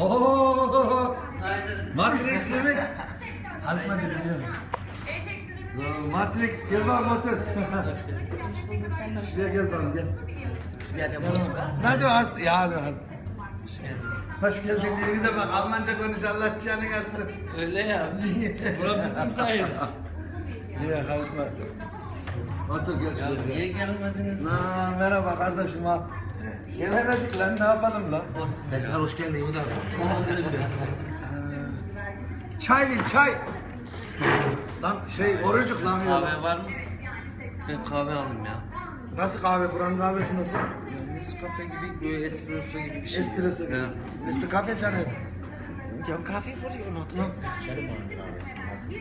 Oo! Matrix Ümit. Alpmadı biliyorum. Matrix gel bak otur. Şuraya gel bak gel. Hadi az. Ya hadi az. Hoş geldin diye bir de bak Almanca konuş Allah canını yazsın. Öyle ya. Bura bizim sayılır. Niye kalkma. Otur gel Ya şuraya. niye gelmediniz? Na, merhaba kardeşim ha. Gelemedik lan ne yapalım lan? Tekrar hoş geldin Ümit abi. Çay bir çay. Lan şey orucuk lan. Kahve var mı? Ben kahve alayım ya. Nasıl kahve? Buranın kahvesi nasıl? Nescafe gibi böyle espresso gibi bir şey. Espresso gibi. Ya. Üstü kafe canet. Ya kahve vuruyor onu. İçerim onun kahvesini nasıl?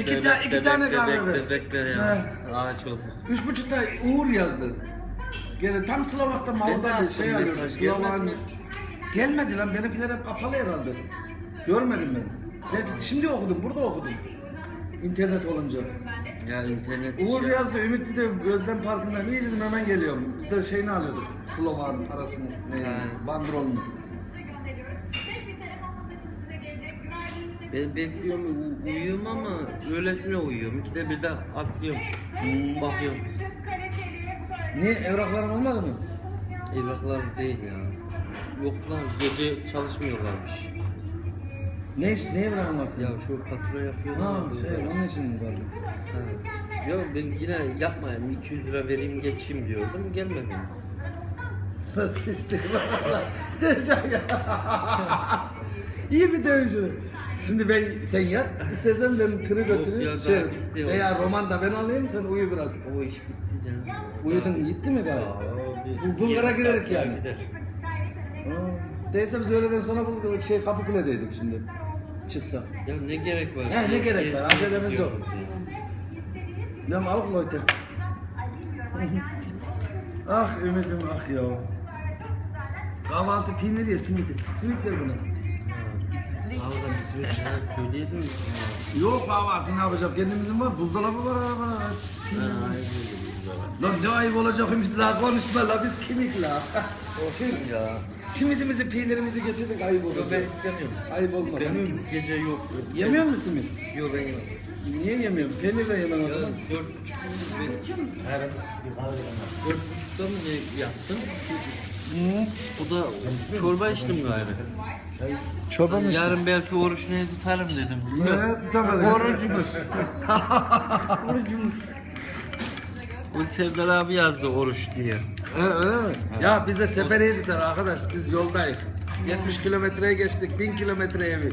İki ta- iki tane kahve ver. Bekle bekle ya. Ağaç olsun. Üç buçukta Uğur yazdı. Gene tam Slovak'ta de Malda bir şey arıyordu. mesaj, Slovak'ın... gelmedi lan benimkiler hep kapalı herhalde. Görmedim ben. Ben şimdi okudum, burada okudum. İnternet olunca. Ya internet Uğur işi. yazdı, Ümit dedi Özlem Parkı'ndan. İyi dedim hemen geliyorum. Biz de şeyini alıyorduk. Slovak'ın parasını, ne, He. bandrolunu. Ben bekliyorum, u- uyuyorum ama öylesine uyuyorum. İkide bir de atlıyorum. Bakıyorum. Niye? Evrakların olmadı mı? Evraklar değil ya. Yoklar gece çalışmıyorlarmış. Ne iş, ne evrakın var senin? Ya şu fatura yapıyorlar. Ha ya, şey, onun için mi vardı? Ha. Ya ben yine yapmayayım 200 lira vereyim geçeyim diyordum gelmediniz. Nasıl işte valla. Döveceğim ya. İyi bir dövüşü. Şimdi ben sen yat, istersen ben tırı götüreyim. ya, Şey, daha bitti o veya iş. roman da ben alayım sen uyu biraz. O iş bitti canım. Uyudun gitti mi? Abi, Bu- yarım girerek yani. Gider. Aa, Değilse biz öğleden sonra bulduk şey Kapıkule'deydik şimdi. Çıksak. Ya ne gerek var? Ya ne Gez- gerek var? gezmek Acelemiz yok. gidiyoruz ya. Ya auch Leute. ah ümidim ah ya. Kahvaltı peynir ye simit. Simit ver buna. Abi da bizim için söyleyelim. Yok kahvaltı ne yapacağım? Kendimizin var. Buzdolabı var arabada. Lan ne ayıp olacak Ümit la konuşma la biz kimik la. Olsun ya. Simidimizi peynirimizi getirdik ayıp olur. Yo ben istemiyorum. Ayıp olmaz. Benim gece yok. Yemiyor musun simit? Yok ben yok. Niye yemiyorsun? Peynir de yemem o zaman. dört buçuk bir dört buçukta mı? Hı. O da çorba içtim galiba. Çorba mı? Yarın belki oruç ne tutarım dedim. Evet tutamadık. Orucumuz. Orucumuz. O Serdar abi yazdı oruç diye. He, öyle mi? Ya bize seferiye tutar arkadaş. Biz yoldayız. 70 kilometreye geçtik. 1000 kilometre evi.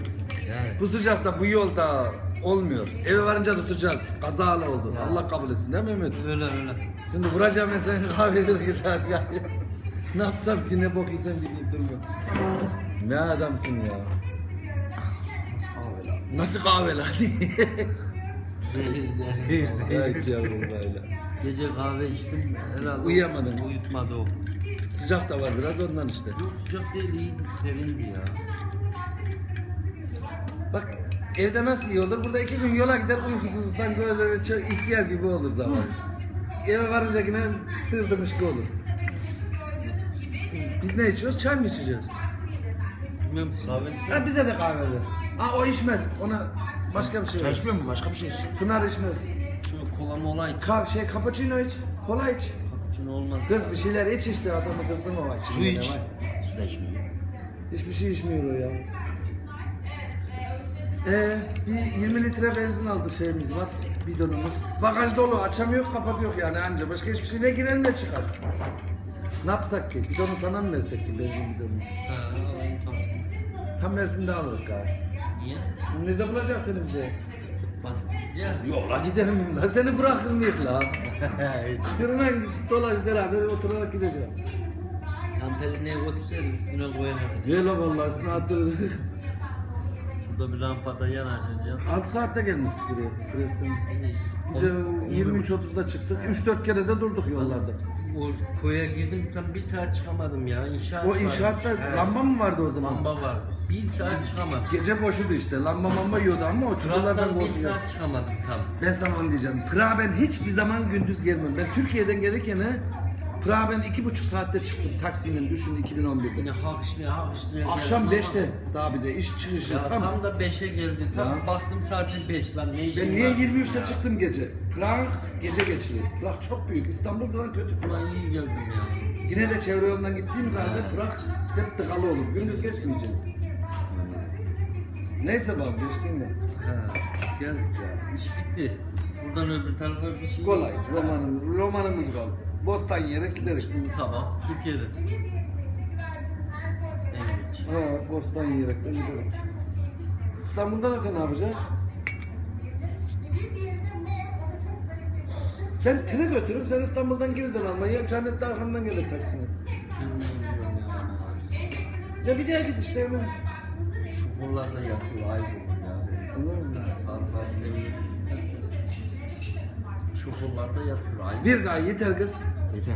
Bu sıcakta bu yolda olmuyor. Eve varınca tutacağız. Kazalı oldu. Allah kabul etsin değil mi Ümit? Öyle öyle. Şimdi vuracağım ben seni kahvede de geçer. Ne yapsam ki ne bok yesem gideyim durma. Ne adamsın ya. Nasıl kahve lan? Zehir zehir. Ay yavrum böyle. Gece kahve içtim herhalde. Uyuyamadın. Uyutmadı o. Sıcak da var biraz ondan işte. Yok sıcak değil iyiydi sevindi ya. Bak evde nasıl iyi olur? Burada iki gün yola gider uykusuzluktan gözleri çok ihtiyar gibi olur zaman. Eve varınca yine dırdımış gibi olur. Biz ne içiyoruz? Çay mı içeceğiz? Bilmiyorum kahve Ha bize de kahve ver. Ha o içmez. Ona başka bir şey Çay ver. içmiyor mu? Başka bir şey iç. Pınar içmez. Şu kola mola iç. Ka şey cappuccino iç. Kola iç. Şimdi olmaz. Kız bir şeyler iç işte adamı kızdırma bak. Su iç. Su da içmiyor. Hiçbir şey içmiyor o ya. Ee, bir 20 litre benzin aldı şeyimiz var. Bidonumuz. Bagaj dolu açamıyor kapatıyor yani anca. Başka hiçbir şey ne girer ne çıkar. Ne yapsak ki? Bidonu sana mı versek ki benzin bidonunu? Ha, alayım, tamam. Tam Mersin'de alırız galiba. Niye? Nerede bulacak seni bize? Basıp gideceğiz. Yola giderim la seni bırakır mıyız la? Fırına dolaş beraber oturarak gideceğim. Kamperini götürseydim üstüne koyarım. Gel la vallahi sınavdır. Burada bir rampada yanaşacaksın. 6 saatte gelmiştik buraya. Pres'ten. Gece 23.30'da çıktık. 3-4 kere de durduk yollarda. O koya girdim sen bir saat çıkamadım ya inşaat O varmış. inşaatta He. lamba mı vardı o zaman? Lamba var. Bir saat çıkamadım. Gece boşuydu işte. Lamba mamba yiyordu ama o çukurlardan Trabzon'dan bir korkuyor. saat çıkamadım tam. Ben sana onu diyeceğim. Tırağa ben hiçbir zaman gündüz gelmem. Ben Türkiye'den gelirken he, Prag'a ben iki buçuk saatte çıktım taksiyle düşün 2011'de. Yine hakışlaya hakışlaya Akşam geldim 5'te ama- daha bir de iş çıkışı Ya tam. tam, da 5'e geldi. Tam Ya. baktım saati 5 lan ne işin Ben niye var? 23'te Ya. çıktım gece? Prag gece geçilir. Prag çok büyük. İstanbul'dan kötü. Ulan iyi geldim ya. Yine de çevre yolundan gittiğimiz halde Prag hep tıkalı olur. Gündüz geçmeyeceğim. Neyse bak geçtim ya. Ha, geldik ya. İş bitti. Buradan öbür tarafa bir şey Kolay. Romanım, romanımız kaldı. Bostan yere gideriz. Şimdi sabah Türkiye'de. Evet. Ha, Bostan yiyerek de gideriz. İstanbul'dan öte ne yapacağız? Ben tire götürürüm, sen İstanbul'dan geri dön Almanya'ya, Cennet de arkamdan gelir taksine. Ya. Bir daha git işte hemen. Şoförler de yatıyor ayıp olur ya. Anladın mı? De yatıyor ayıp. Bir gay yeter kız. Yeter.